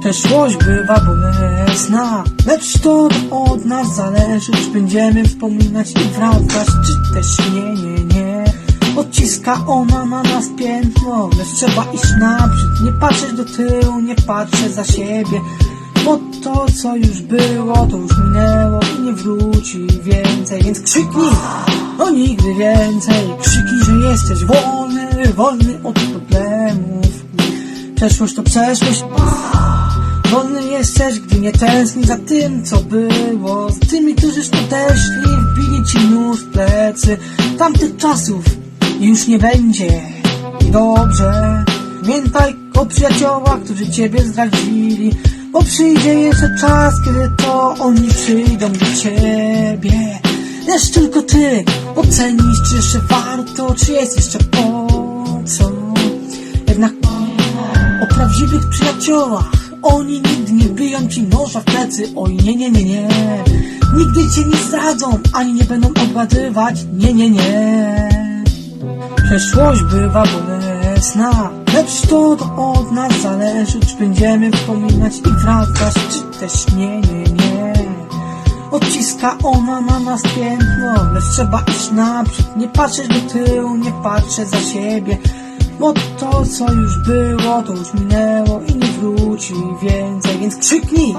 Przeszłość bywa bolesna, lecz to od nas zależy, czy będziemy wspominać i wracać, czy też nie, nie, nie. Odciska ona na nas piętno, lecz trzeba iść naprzód, nie patrzeć do tyłu, nie patrzeć za siebie, bo to co już było, to już minęło i nie wróci więcej, więc krzyknij, no nigdy więcej, krzyknij jesteś wolny, wolny od problemów. Przeszłość to przeszłość, Wolny jesteś, gdy nie tęskni za tym, co było. Z tymi, którzy już odeszli, wbili ci nóż w plecy. Tamtych czasów już nie będzie. Dobrze. Pamiętaj o przyjaciołach, którzy ciebie zdradzili. Bo przyjdzie jeszcze czas, kiedy to oni przyjdą do ciebie Lecz tylko ty ocenisz, czy jeszcze warto, czy jest jeszcze po co. Jednak o prawdziwych przyjaciołach Oni nigdy nie biją ci noża w plecy. Oj nie, nie, nie, nie. Nigdy cię nie zdradzą Ani nie będą obgadywać Nie, nie, nie. Przeszłość bywa bolesna Lecz to, to od nas zależy Czy będziemy wspominać i wracać Czy też nie, nie, nie Odciska ona na nas piętno Lecz trzeba iść naprzód. Nie patrzeć do tyłu, nie patrzeć za siebie. Bo to co już było, to już minęło I nie wróci więcej. Więc krzyknij,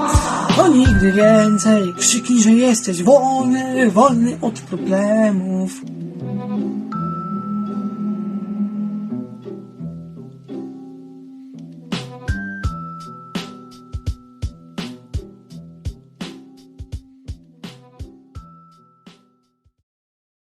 o nigdy więcej. Krzyknij, że jesteś wolny, wolny od problemów